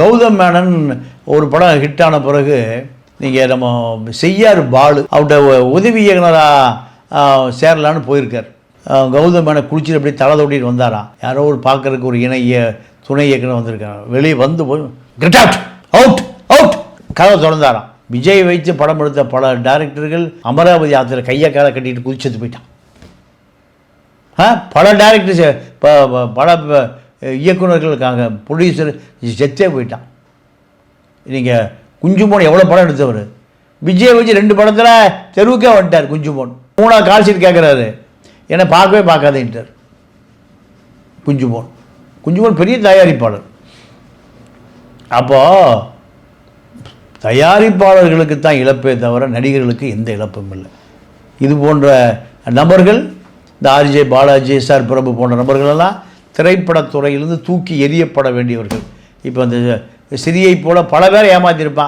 கௌதம் மேனன் ஒரு படம் ஹிட் ஆன பிறகு நீங்கள் நம்ம செய்யார் பாலு அவர்கிட்ட உதவி இயக்குனராக சேரலான்னு போயிருக்கார். கௌதம் மேனன் குளிச்சுட்டு அப்படியே தலை தொட்டிட்டு வந்தாராம் யாரோ ஒரு பார்க்கறதுக்கு ஒரு இணை துணை இயக்குனர் வந்திருக்காங்க வெளியே வந்து போய் கெட் அவுட் அவுட் அவுட் கதவை திறந்தாராம். விஜய் வைத்து படம் எடுத்த பல டேரக்டர்கள் அமராவதி ஆற்றுல கையை காலை கட்டிட்டு குதிச்சது போயிட்டான். ஆ பல டேரக்டர்ஸ் பல இயக்குநர்களுக்காக ப்ரொடியூசர் செத்தே போயிட்டான். நீங்கள் குஞ்சுமோன் எவ்வளோ படம் எடுத்தவர்? விஜய் வச்சு ரெண்டு படத்தில் தெருவுக்கே வந்துட்டார் குஞ்சுமோன். மூணாவது கால்ஷீட் கேட்குறாரு என்னை பார்க்கவே பார்க்காதேன்ட்டார் குஞ்சுமோன். குஞ்சுமோன் பெரிய தயாரிப்பாளர். அப்போது தயாரிப்பாளர்களுக்கு தான் இழப்பே தவிர நடிகர்களுக்கு எந்த இழப்பும் இல்லை. இது போன்ற நபர்கள் இந்த ஆர்ஜே பாலாஜி எஸ்ஆர் பிரபு போன்ற நபர்களெல்லாம் திரைப்படத்துறையிலிருந்து தூக்கி எரியப்பட வேண்டியவர்கள். இப்போ அந்த சிறியை போல பல பேர் ஏமாற்றிருப்பான்